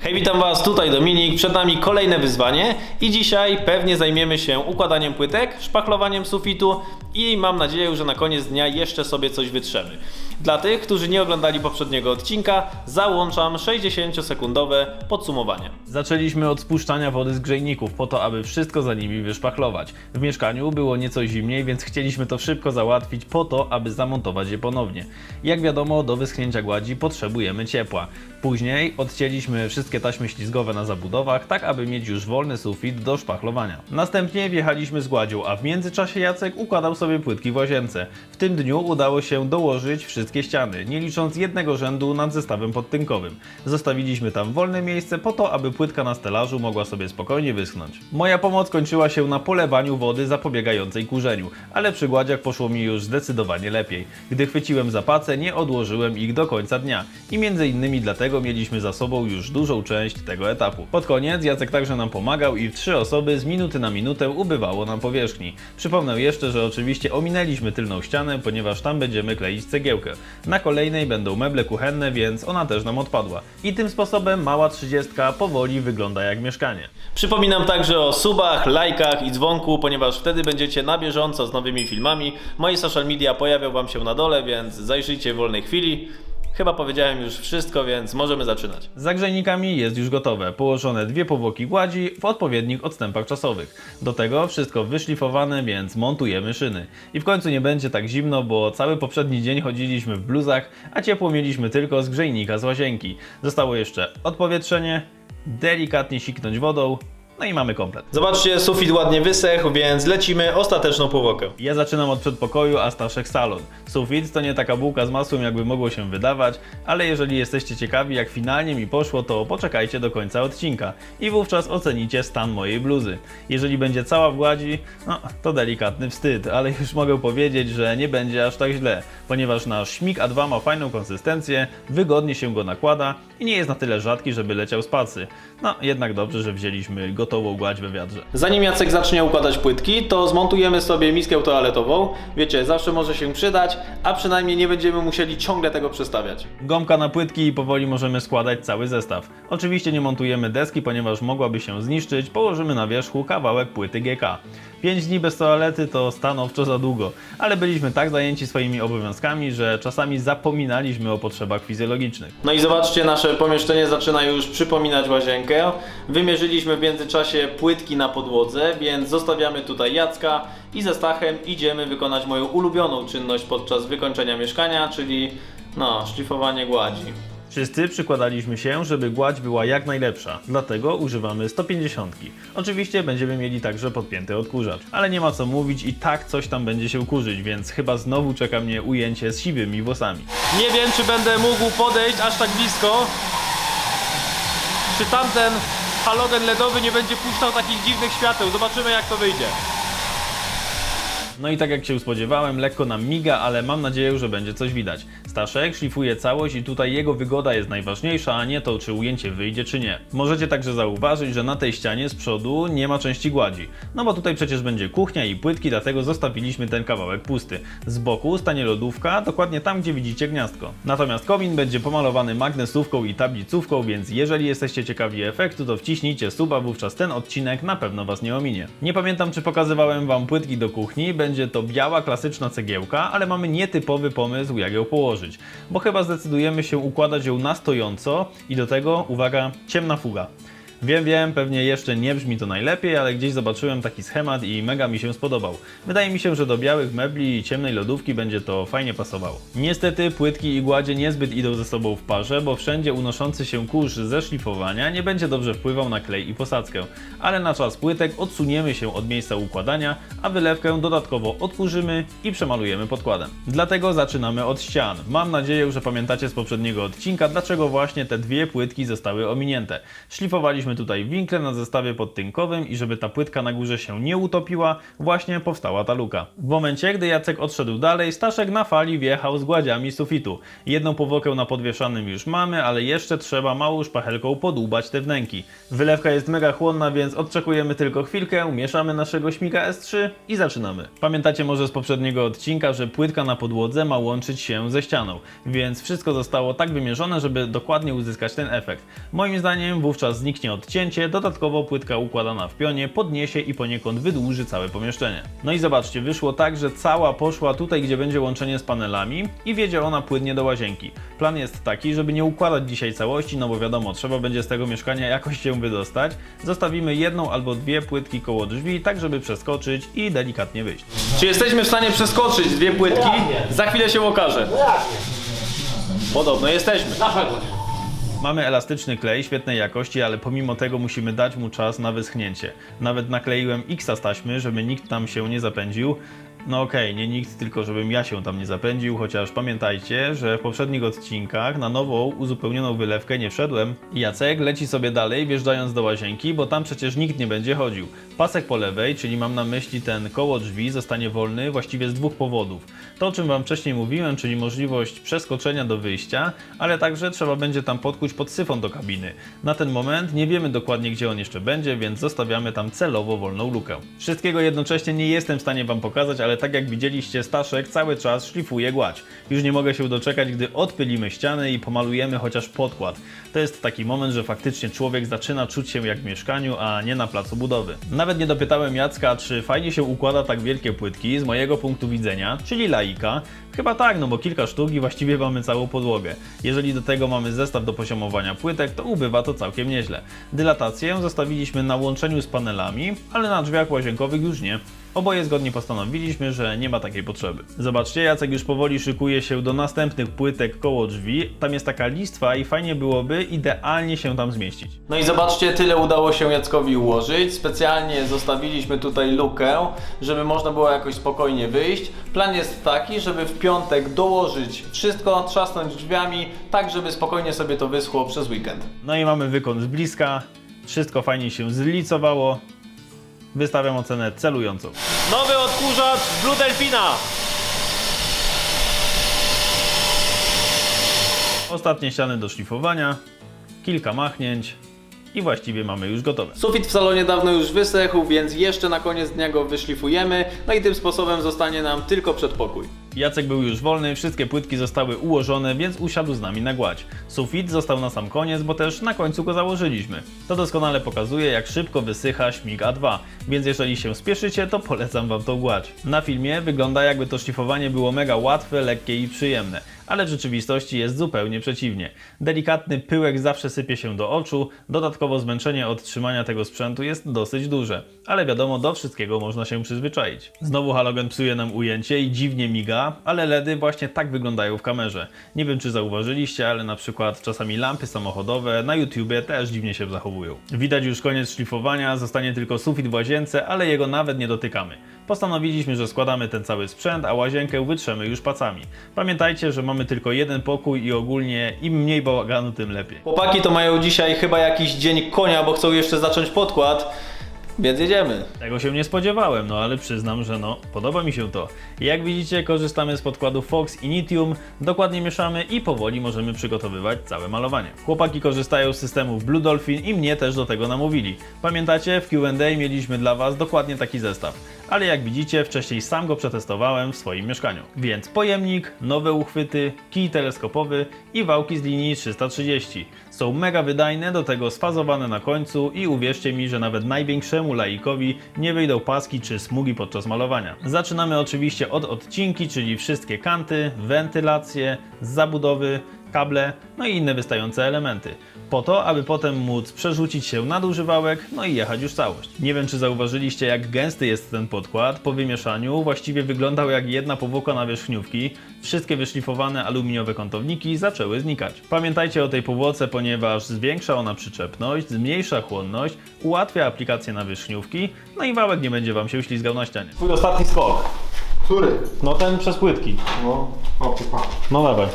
Hej, witam Was, tutaj Dominik. Przed nami kolejne wyzwanie i dzisiaj pewnie zajmiemy się układaniem płytek, szpachlowaniem sufitu i mam nadzieję, że na koniec dnia jeszcze sobie coś wytrzemy. Dla tych, którzy nie oglądali poprzedniego odcinka, załączam 60-sekundowe podsumowanie. Zaczęliśmy od spuszczania wody z grzejników po to, aby wszystko za nimi wyszpachlować. W mieszkaniu było nieco zimniej, więc chcieliśmy to szybko załatwić po to, aby zamontować je ponownie. Jak wiadomo, do wyschnięcia gładzi potrzebujemy ciepła. Później odcięliśmy wszystkie taśmy ślizgowe na zabudowach, tak aby mieć już wolny sufit do szpachlowania. Następnie wjechaliśmy z gładzią, a w międzyczasie Jacek układał sobie płytki w łazience. W tym dniu udało się dołożyć wszystkie ściany, nie licząc jednego rzędu nad zestawem podtynkowym. Zostawiliśmy tam wolne miejsce po to, aby płytka na stelażu mogła sobie spokojnie wyschnąć. Moja pomoc kończyła się na polewaniu wody zapobiegającej kurzeniu, ale przy gładziach poszło mi już zdecydowanie lepiej. Gdy chwyciłem zapacę, nie odłożyłem ich do końca dnia i między innymi dlatego mieliśmy za sobą już dużą część tego etapu. Pod koniec Jacek także nam pomagał i w trzy osoby z minuty na minutę ubywało nam powierzchni. Przypomnę jeszcze, że oczywiście ominęliśmy tylną ścianę, ponieważ tam będziemy kleić cegiełkę. Na kolejnej będą meble kuchenne, więc ona też nam odpadła. I tym sposobem mała trzydziestka powoli wygląda jak mieszkanie. Przypominam także o subach, lajkach i dzwonku, ponieważ wtedy będziecie na bieżąco z nowymi filmami. Moje social media pojawią Wam się na dole, więc zajrzyjcie w wolnej chwili. Chyba powiedziałem już wszystko, więc możemy zaczynać. Z zagrzejnikami jest już gotowe. Położone dwie powłoki gładzi w odpowiednich odstępach czasowych. Do tego wszystko wyszlifowane, więc montujemy szyny. I w końcu nie będzie tak zimno, bo cały poprzedni dzień chodziliśmy w bluzach, a ciepło mieliśmy tylko z grzejnika z łazienki. Zostało jeszcze odpowietrzenie, delikatnie siknąć wodą, no i mamy komplet. Zobaczcie, sufit ładnie wysechł, więc lecimy ostateczną powłokę. Ja zaczynam od przedpokoju, a Staszek salon. Sufit to nie taka bułka z masłem, jakby mogło się wydawać, ale jeżeli jesteście ciekawi, jak finalnie mi poszło, to poczekajcie do końca odcinka i wówczas ocenicie stan mojej bluzy. Jeżeli będzie cała w gładzi, no to delikatny wstyd, ale już mogę powiedzieć, że nie będzie aż tak źle, ponieważ nasz śmig A2 ma fajną konsystencję, wygodnie się go nakłada i nie jest na tyle rzadki, żeby leciał z pacy. No, jednak dobrze, że wzięliśmy gotową gładź we wiadrze. Zanim Jacek zacznie układać płytki, to zmontujemy sobie miskę toaletową. Wiecie, zawsze może się przydać, a przynajmniej nie będziemy musieli ciągle tego przestawiać. Gąbka na płytki i powoli możemy składać cały zestaw. Oczywiście nie montujemy deski, ponieważ mogłaby się zniszczyć, położymy na wierzchu kawałek płyty GK. 5 dni bez toalety to stanowczo za długo, ale byliśmy tak zajęci swoimi obowiązkami, że czasami zapominaliśmy o potrzebach fizjologicznych. No i zobaczcie, nasze pomieszczenie zaczyna już przypominać łazienkę. Wymierzyliśmy w międzyczasie płytki na podłodze, więc zostawiamy tutaj Jacka i ze Stachem idziemy wykonać moją ulubioną czynność podczas wykończenia mieszkania, czyli no, szlifowanie gładzi. Wszyscy przykładaliśmy się, żeby gładź była jak najlepsza, dlatego używamy 150. Oczywiście będziemy mieli także podpięty odkurzacz, ale nie ma co mówić i tak coś tam będzie się kurzyć, więc chyba znowu czeka mnie ujęcie z siwymi włosami. Nie wiem, czy będę mógł podejść aż tak blisko, czy tamten halogen LEDowy nie będzie puszczał takich dziwnych świateł. Zobaczymy jak to wyjdzie. No i tak jak się spodziewałem, lekko nam miga, ale mam nadzieję, że będzie coś widać. Staszek szlifuje całość i tutaj jego wygoda jest najważniejsza, a nie to, czy ujęcie wyjdzie, czy nie. Możecie także zauważyć, że na tej ścianie z przodu nie ma części gładzi. No bo tutaj przecież będzie kuchnia i płytki, dlatego zostawiliśmy ten kawałek pusty. Z boku stanie lodówka, dokładnie tam, gdzie widzicie gniazdko. Natomiast komin będzie pomalowany magnesówką i tablicówką, więc jeżeli jesteście ciekawi efektu, to wciśnijcie suba, wówczas ten odcinek na pewno Was nie ominie. Nie pamiętam, czy pokazywałem Wam płytki do kuchni, będzie to biała, klasyczna cegiełka, ale mamy nietypowy pomysł, jak ją położyć, bo chyba zdecydujemy się układać ją na stojąco i do tego, uwaga, ciemna fuga. Wiem, wiem, pewnie jeszcze nie brzmi to najlepiej, ale gdzieś zobaczyłem taki schemat i mega mi się spodobał. Wydaje mi się, że do białych mebli i ciemnej lodówki będzie to fajnie pasowało. Niestety płytki i gładzie niezbyt idą ze sobą w parze, bo wszędzie unoszący się kurz ze szlifowania nie będzie dobrze wpływał na klej i posadzkę. Ale na czas płytek odsuniemy się od miejsca układania, a wylewkę dodatkowo odkurzymy i przemalujemy podkładem. Dlatego zaczynamy od ścian. Mam nadzieję, że pamiętacie z poprzedniego odcinka, dlaczego właśnie te dwie płytki zostały ominięte. Szlifowaliśmy Ustawiliśmy tutaj winkle na zestawie podtynkowym i żeby ta płytka na górze się nie utopiła, właśnie powstała ta luka. W momencie, gdy Jacek odszedł dalej, Staszek na fali wjechał z gładziami sufitu. Jedną powłokę na podwieszanym już mamy, ale jeszcze trzeba małą szpachelką podłubać te wnęki. Wylewka jest mega chłonna, więc odczekujemy tylko chwilkę, mieszamy naszego śmiga S3 i zaczynamy. Pamiętacie może z poprzedniego odcinka, że płytka na podłodze ma łączyć się ze ścianą, więc wszystko zostało tak wymierzone, żeby dokładnie uzyskać ten efekt. Moim zdaniem wówczas zniknie odcięcie, dodatkowo płytka układana w pionie podniesie i poniekąd wydłuży całe pomieszczenie. No i zobaczcie, wyszło tak, że cała poszła tutaj, gdzie będzie łączenie z panelami i wiedzie ona płynnie do łazienki. Plan jest taki, żeby nie układać dzisiaj całości, no bo wiadomo, trzeba będzie z tego mieszkania jakoś się wydostać. Zostawimy jedną albo dwie płytki koło drzwi, tak żeby przeskoczyć i delikatnie wyjść. Czy jesteśmy w stanie przeskoczyć dwie płytki? Za chwilę się okaże. No Podobno jesteśmy. Na pewno. Mamy elastyczny klej świetnej jakości, ale pomimo tego musimy dać mu czas na wyschnięcie. Nawet nakleiłem X taśmy, żeby nikt tam się nie zapędził. No okej, nie nikt, tylko żebym ja się tam nie zapędził, chociaż pamiętajcie, że w poprzednich odcinkach na nową, uzupełnioną wylewkę nie wszedłem. Jacek leci sobie dalej, wjeżdżając do łazienki, bo tam przecież nikt nie będzie chodził. Pasek po lewej, czyli mam na myśli ten koło drzwi, zostanie wolny właściwie z dwóch powodów. To, o czym Wam wcześniej mówiłem, czyli możliwość przeskoczenia do wyjścia, ale także trzeba będzie tam podkuć pod syfon do kabiny. Na ten moment nie wiemy dokładnie, gdzie on jeszcze będzie, więc zostawiamy tam celowo wolną lukę. Wszystkiego jednocześnie nie jestem w stanie Wam pokazać, ale tak jak widzieliście, Staszek cały czas szlifuje gładź. Już nie mogę się doczekać, gdy odpylimy ściany i pomalujemy chociaż podkład. To jest taki moment, że faktycznie człowiek zaczyna czuć się jak w mieszkaniu, a nie na placu budowy. Nawet nie dopytałem Jacka, czy fajnie się układa tak wielkie płytki z mojego punktu widzenia, czyli laika. Chyba tak, no bo kilka sztuk i właściwie mamy całą podłogę. Jeżeli do tego mamy zestaw do poziomowania płytek, to ubywa to całkiem nieźle. Dylatację zostawiliśmy na łączeniu z panelami, ale na drzwiach łazienkowych już nie. Oboje zgodnie postanowiliśmy, że nie ma takiej potrzeby. Zobaczcie, Jacek już powoli szykuje się do następnych płytek koło drzwi. Tam jest taka listwa i fajnie byłoby idealnie się tam zmieścić. No i zobaczcie, tyle udało się Jackowi ułożyć. Specjalnie zostawiliśmy tutaj lukę, żeby można było jakoś spokojnie wyjść. Plan jest taki, żeby w piątek dołożyć wszystko, trzasnąć drzwiami, tak żeby spokojnie sobie to wyschło przez weekend. No i mamy wykon z bliska. Wszystko fajnie się zlicowało. Wystawiam ocenę celującą. Nowy odkurzacz Blue Delfina! Ostatnie ściany do szlifowania, kilka machnięć i właściwie mamy już gotowe. Sufit w salonie dawno już wysechł, więc jeszcze na koniec dnia go wyszlifujemy, no i tym sposobem zostanie nam tylko przedpokój. Jacek był już wolny, wszystkie płytki zostały ułożone, więc usiadł z nami na gładź. Sufit został na sam koniec, bo też na końcu go założyliśmy. To doskonale pokazuje, jak szybko wysycha śmig A2, więc jeżeli się spieszycie, to polecam Wam tą gładź. Na filmie wygląda jakby to szlifowanie było mega łatwe, lekkie i przyjemne, ale w rzeczywistości jest zupełnie przeciwnie. Delikatny pyłek zawsze sypie się do oczu, dodatkowo zmęczenie od trzymania tego sprzętu jest dosyć duże, ale wiadomo, do wszystkiego można się przyzwyczaić. Znowu halogen psuje nam ujęcie i dziwnie miga, ale LEDy właśnie tak wyglądają w kamerze. Nie wiem czy zauważyliście, ale na przykład czasami lampy samochodowe na YouTubie też dziwnie się zachowują. Widać już koniec szlifowania, zostanie tylko sufit w łazience, ale jego nawet nie dotykamy. Postanowiliśmy, że składamy ten cały sprzęt, a łazienkę wytrzemy już pacami. Pamiętajcie, że mamy tylko jeden pokój i ogólnie im mniej bałaganu, tym lepiej. Chłopaki to mają dzisiaj chyba jakiś dzień konia, bo chcą jeszcze zacząć podkład, więc jedziemy. Tego się nie spodziewałem, no ale przyznam, że no, podoba mi się to. Jak widzicie, korzystamy z podkładu Fox i Nitium, dokładnie mieszamy i powoli możemy przygotowywać całe malowanie. Chłopaki korzystają z systemów Blue Dolphin i mnie też do tego namówili. Pamiętacie, w Q&A mieliśmy dla Was dokładnie taki zestaw. Ale jak widzicie, wcześniej sam go przetestowałem w swoim mieszkaniu. Więc pojemnik, nowe uchwyty, kij teleskopowy i wałki z linii 330. Są mega wydajne, do tego sfazowane na końcu i uwierzcie mi, że nawet największemu laikowi nie wyjdą paski czy smugi podczas malowania. Zaczynamy oczywiście od odcinki, czyli wszystkie kanty, wentylacje, zabudowy, kable, no i inne wystające elementy. Po to, aby potem móc przerzucić się na duży wałek, no i jechać już całość. Nie wiem, czy zauważyliście, jak gęsty jest ten podkład. Po wymieszaniu właściwie wyglądał jak jedna powłoka nawierzchniówki. Wszystkie wyszlifowane aluminiowe kątowniki zaczęły znikać. Pamiętajcie o tej powłoce, ponieważ zwiększa ona przyczepność, zmniejsza chłonność, ułatwia aplikację nawierzchniówki, no i wałek nie będzie Wam się ślizgał na ścianie. Twój ostatni skok. Który? No ten przez płytki. No, o. No dawaj.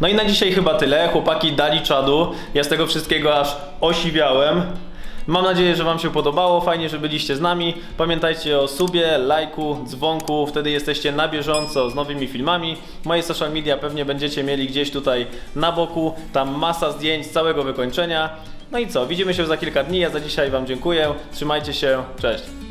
No i na dzisiaj chyba tyle. Chłopaki dali czadu. Ja z tego wszystkiego aż osiwiałem. Mam nadzieję, że Wam się podobało. Fajnie, że byliście z nami. Pamiętajcie o subie, lajku, dzwonku. Wtedy jesteście na bieżąco z nowymi filmami. Moje social media pewnie będziecie mieli gdzieś tutaj na boku. Tam masa zdjęć całego wykończenia. No i co? Widzimy się za kilka dni. Ja za dzisiaj Wam dziękuję. Trzymajcie się. Cześć.